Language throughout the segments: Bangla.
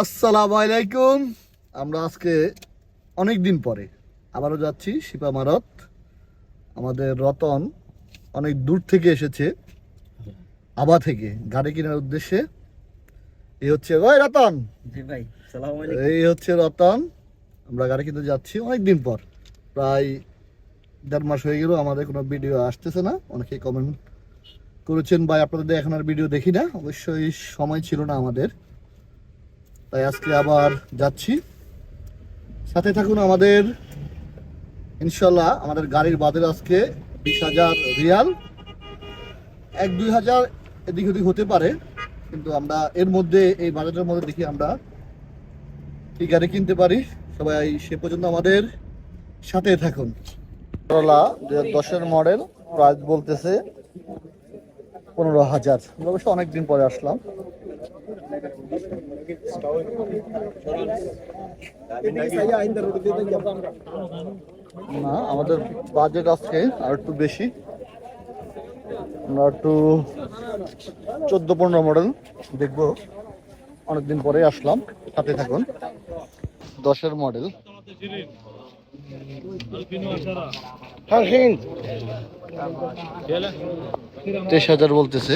আসসালামু আলাইকুম। আমরা আজকে অনেক দিন পরে আবারও যাচ্ছি শিপা মারত। আমাদের রতন অনেক দূর থেকে এসেছে আবা থেকে গাড়ি কেনার উদ্দেশ্যে। এই হচ্ছে ওই রতন! এই হচ্ছে রতন। আমরা গাড়ি কিনতে যাচ্ছি অনেক দিন পর। প্রায় দেড় মাস হয়ে গেল আমাদের কোনো ভিডিও আসতেছে না। অনেকেই কমেন্ট করেছেন ভাই আপনাদের এখন আর ভিডিও দেখি না। অবশ্যই সময় ছিল না আমাদের। তাই আজকে আবার যাচ্ছি। সাথে থাকুন আমাদের, ইনশাল্লাহ আমাদের গাড়ির বাজার আজকে বিশ হাজার রিয়াল। এক দুই হাজার এদিক ওদিক হতে পারে, কিন্তু আমরা এর মধ্যে, এই বাজারের মধ্যে দেখি আমরা কি গাড়ি কিনতে পারি। সবাই সে পর্যন্ত আমাদের সাথে থাকুন। করলা দশের মডেল প্রাইস বলতেছে পনেরো হাজার। আমরা অবশ্য অনেকদিন পরে আসলাম। না আমাদের বাজেট আজকে আর একটু বেশি। আমরা একটু চোদ্দ পনেরো মডেল দেখব। অনেকদিন পরে আসলাম সাথে থাকুন। দশের মডেল তেইশ হাজার বলতেছে।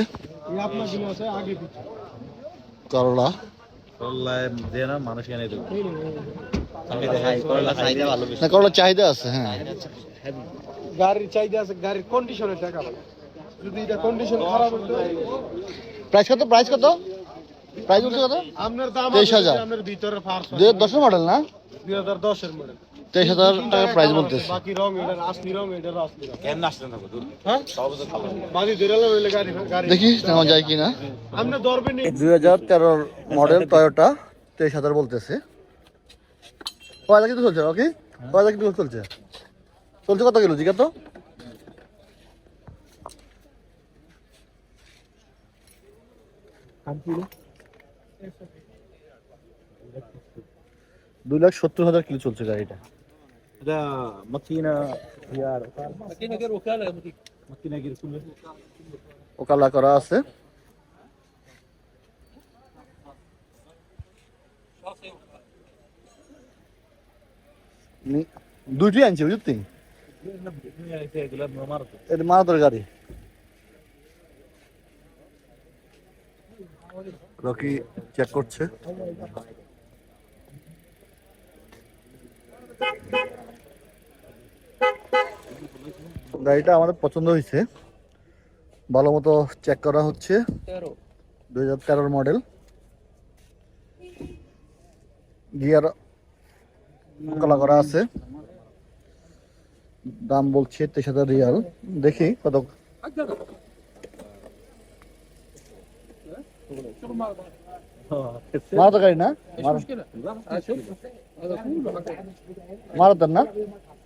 করলা। করলায় দিয়ে না মানুষ এনে দেবে। ভাই করলা চাইতে ভালো বেশি। না করলা চাহিদা আছে হ্যাঁ। গাড়ির চাহিদা আছে গাড়ির কন্ডিশনের টাকা যদি এটা কন্ডিশন খারাপ হতো প্রাইস কত প্রাইস কত? প্রাইস কত? আপনার দাম তেইশ হাজার। আপনার ভিতরে ফার্স্ট দুই হাজার দশের মডেল না? দুই হাজার দশের মডেল তেইশ হাজার টাকা প্রাইস বলতেছে। বাকি রং এটার আসলি রং এটার আসলি রং। কেমন আসলেন থাকো দূর? হ্যাঁ? বাকি ধরে লইলে গাড়ি গাড়ি। দেখি যায় কিনা নি। মডেল টয়োটা তেইশ হাজার বলতেছে। কয়লা কিন্তু চলছে ওকে কয়লা কিন্তু চলছে। চলছে কত কিলো জিজ্ঞাসা তো? দুই লাখ সত্তর হাজার কিলো চলছে গাড়িটা। ده ماكينه خيار ماكينه غير وكاله ماكينه غير كله ওকালা করা আছে নি- দুইটি আনছে বুঝতে এটা মারাতর গাড়ি রকি চেক করছে গাড়িটা আমাদের পছন্দ হয়েছে। ভালো মতো চেক করা হচ্ছে। দুই হাজার তেরোর মডেল গিয়ার কলা করা আছে। দাম বলছে তেইশ হাজার রিয়াল। দেখি কত। মারাতো গাড়ি না? মারাতার না?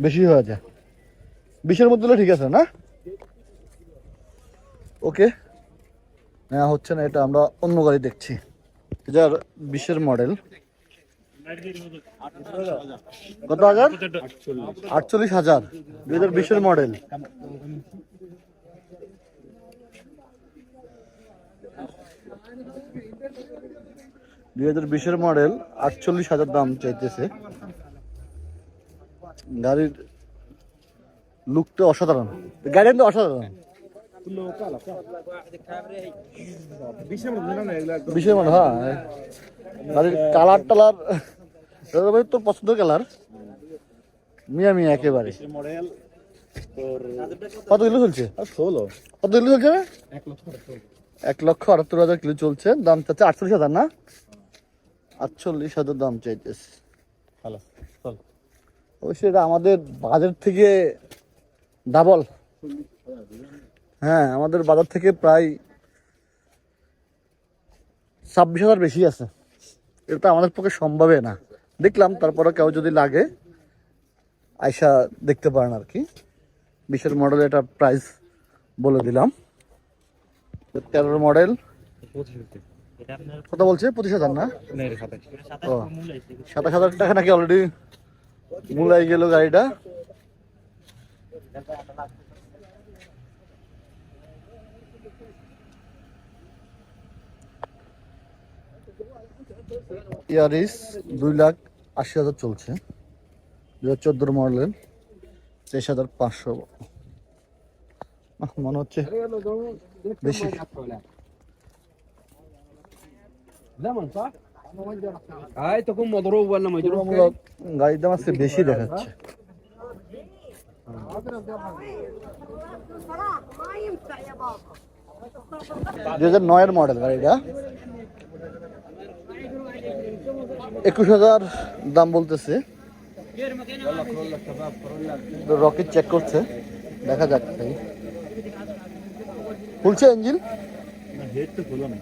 বেশি হয়ে যায়। বিশের মধ্যে ঠিক আছে, না? ওকে। নেওয়া হচ্ছে না, এটা আমরা অন্য গাড়ি দেখছি। হাজার বিশের মডেল। কত হাজার? আটচল্লিশ হাজার। দুই হাজার বিশের মডেল। দুই হাজার বিশের মডেল আটচল্লিশ হাজার দাম চাইতেছে। গাড়ির লুকটা অসাধারণ। গাড়ি অসাধারণ। বিশের মডেল হ্যাঁ। গাড়ির কালার টালার ভাই তোর পছন্দের কালার? মিয়া মিয়া একেবারে। কত কিলো চলছে? ষোলো। কত কিলো চলছে? এক লক্ষ আটাত্তর হাজার কিলো চলছে। দাম চাচ্ছে আটচল্লিশ হাজার না? আটচল্লিশ হাজার দাম চাইতেছে। ভালো। অবশ্যই এটা আমাদের বাজার থেকে ডাবল হ্যাঁ আমাদের বাজার থেকে প্রায় ছাব্বিশ হাজার বেশি আছে। এটা আমাদের পক্ষে সম্ভবে না। দেখলাম তারপরে কেউ যদি লাগে আয়সা দেখতে পারেন আর কি। বিশের মডেল এটা প্রাইস বলে দিলাম। তেরোর মডেল কত বলছে? পঁচিশ হাজার না? ও সাতাশ হাজার টাকা নাকি অলরেডি মূলাই গেল গাড়িটা। ইয়ারিস দুই লাখ আশি হাজার চলছে। দু হাজার চোদ্দোর মডেলের তেইশ হাজার পাঁচশো। মনে হচ্ছে বেশি। আয় তখন মদরও বললাম মজরুমূলক গাড়ির দাম আছে বেশি দেখাচ্ছে। দু হাজার নয়ের মডেল গাড়িটা। একুশ হাজার দাম বলতেছে। রকেট চেক করছে। দেখা যাক ফুলছে ইঞ্জিন হেড তো খোলা না।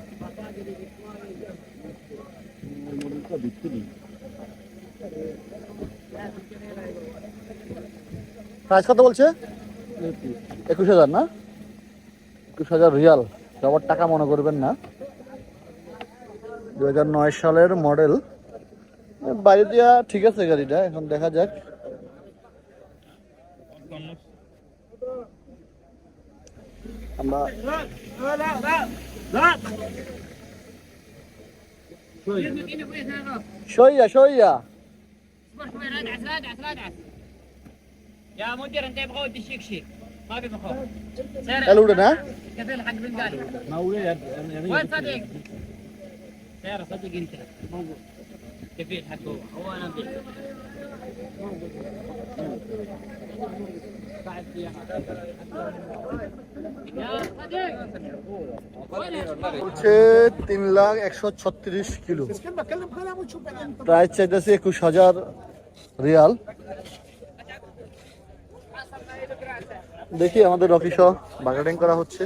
মডেলটা দেখতে প্রাইস কত বলছে? একুশ হাজার না? একুশ হাজার রিয়াল। সবার টাকা মনে করবেন না। দু হাজার নয় সালের মডেল। বাইরে দিয়া ঠিক আছে গাড়িটা, এখন দেখা যাক। আমরা شوية. شوية يا مدير انت يبغوا شيك ما في مخاوف سير. الورد كفيل حق بالقالي وين صديق؟ سير صديق انت. موجود كفيل حقه هو انا بيع بعد فيها يا صديق হচ্ছে তিন লাখ একশো ছত্রিশ কিলো প্রাইস চাইতেছে একুশ হাজার রিয়াল দেখি আমাদের রকি সহ বার্গেনিং করা হচ্ছে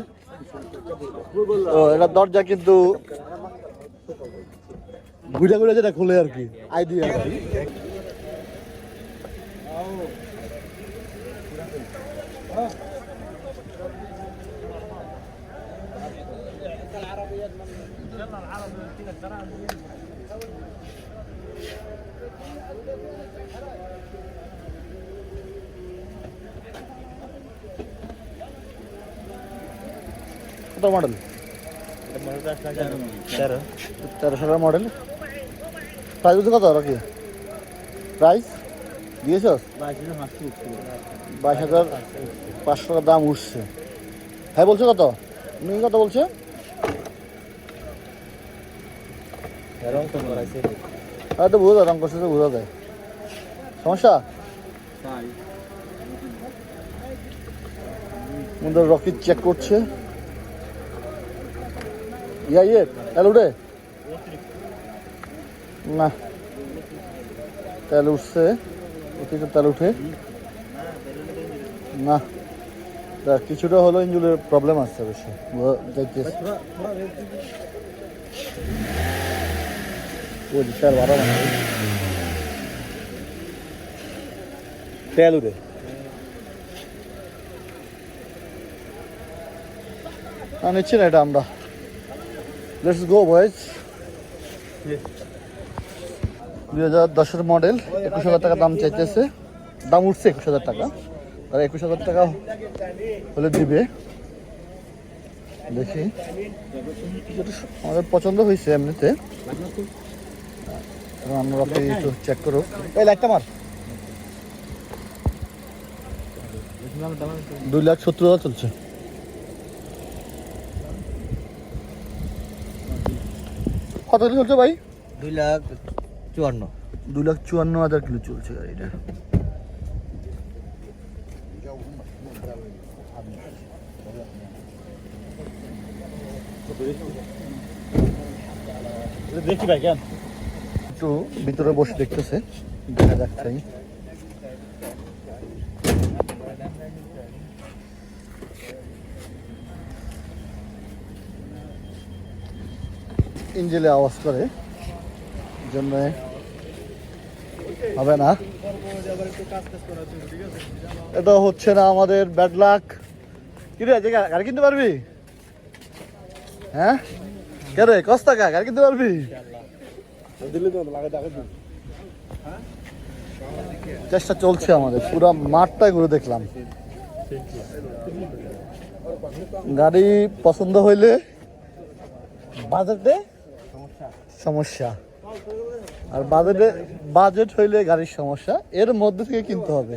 ও এটা দরজা কিন্তু ঘুরে ঘুরে যেটা খুলে আর কি আইডিয়া কত মডেল তেরো। তেরো সালের মডেল প্রাইস কত রকি প্রাইস দিয়েছ বাইশ হাজার পাঁচশো টাকা দাম উঠছে। হ্যাঁ বলছো কত? তুমি কত বলছো? রং হ্যাঁ তো বোঝা যায় রং করছে তো বোঝা যায় সমস্যা? মধ্যে রকি চেক করছে। ইয়া ইয়ে তেল উঠে। না। তেল উঠছে অতিরিক্ত তেল উঠে। না কিছুটা হলো ইঞ্জুলের প্রবলেম বেশি বোঝা যাইতেছে তেল তেল উঠে। নিচ্ছি না এটা আমরা। লেটস গো বয়েজ দুই হাজার দশের মডেল একুশ হাজার টাকা দাম চাইতেছে। দাম উঠছে একুশ হাজার টাকা। আর একুশ হাজার টাকা হলে দিবে। দেখি। আমাদের পছন্দ হয়েছে এমনিতে। আমরা একটু চেক করো এই লাইটটা মার। দুই লাখ সত্তর হাজার চলছে। কত চলছে ভাই? দুই লাখ চুয়ান্ন। দুই লাখ চুয়ান্ন হাজার কিলো চলছে গাড়িটা। দেখি কেন একটু ভিতরে বসে দেখতেছে, দেখা তাই ইঞ্জিলে আওয়াজ করে। জন্য হবে না। এটা হচ্ছে না আমাদের ব্যাড লাক কি রে যে গাড়ি কিনতে পারবি? হ্যাঁ? কে রে কস টাকা গাড়ি কিনতে পারবি? চেষ্টা চলছে আমাদের, পুরো মাঠটা ঘুরে দেখলাম। গাড়ি পছন্দ হইলে বাজেটে সমস্যা। আর বাজেটে বাজেট হইলে গাড়ির সমস্যা। এর মধ্যে থেকে কিনতে হবে।